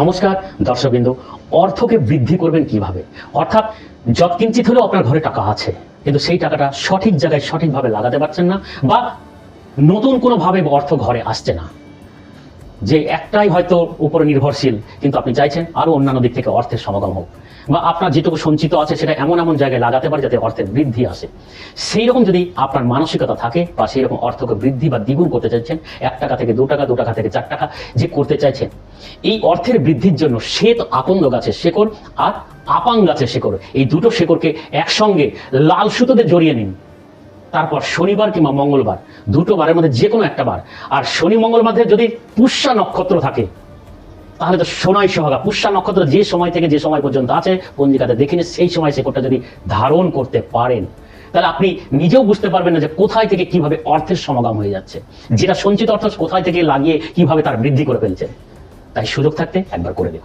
নমস্কার, দর্শকবৃন্দ, অর্থকে বৃদ্ধি করবেন কীভাবে? অর্থাৎ যৎকিঞ্চিত হলেও আপনার ঘরে টাকা আছে, কিন্তু সেই টাকাটা সঠিক জায়গায় সঠিকভাবে লাগাতে পারছেন না বা নতুন কোনোভাবে অর্থ ঘরে আসছে না। যে একটাই হয়তো উপরে নির্ভরশীল, কিন্তু আপনি চাইছেন আরও অন্যান্য দিক থেকে অর্থের সমাগম হোক। বা আপনার যেটুকু সঞ্চিত আছে সেটা এমন এমন জায়গায় লাগাতে পারে যাতে অর্থের বৃদ্ধি আসে। সেই রকম যদি আপনার মানসিকতা থাকে বা সেই রকম অর্থকে বৃদ্ধি বা দ্বিগুণ করতে চাইছেন, এক টাকা থেকে দু টাকা দু টাকা থেকে চার টাকা যে করতে চাইছেন, এই অর্থের বৃদ্ধির জন্য শ্বেত আকন্দ গাছের শেকড় আর আপাং গাছের শেকড়, এই দুটো শেকড়কে একসঙ্গে লাল সুতোতে জড়িয়ে নিন। তারপর শনিবার কিংবা মঙ্গলবার দুটো বারের মধ্যে যে কোনো একটা বার। আর শনি মঙ্গল মধ্যে যদি পুষ্যা নক্ষত্র থাকে তাহলে তো সোনাই সোহাগা। পুষ্যা নক্ষত্র যে সময় থেকে যে সময় পর্যন্ত আছে পঞ্জিকাতে দেখে নিন, সেই সময় শেকড়টা যদি ধারণ করতে পারেন তাহলে আপনি নিজেও বুঝতে পারবেন না যে কোথায় থেকে কীভাবে অর্থের সমাগম হয়ে যাচ্ছে। যেটা সঞ্চিত অর্থ কোথায় থেকে লাগিয়ে কীভাবে তার বৃদ্ধি করে ফেলছেন তাই সুযোগ থাকতে একবার করে দেখুন।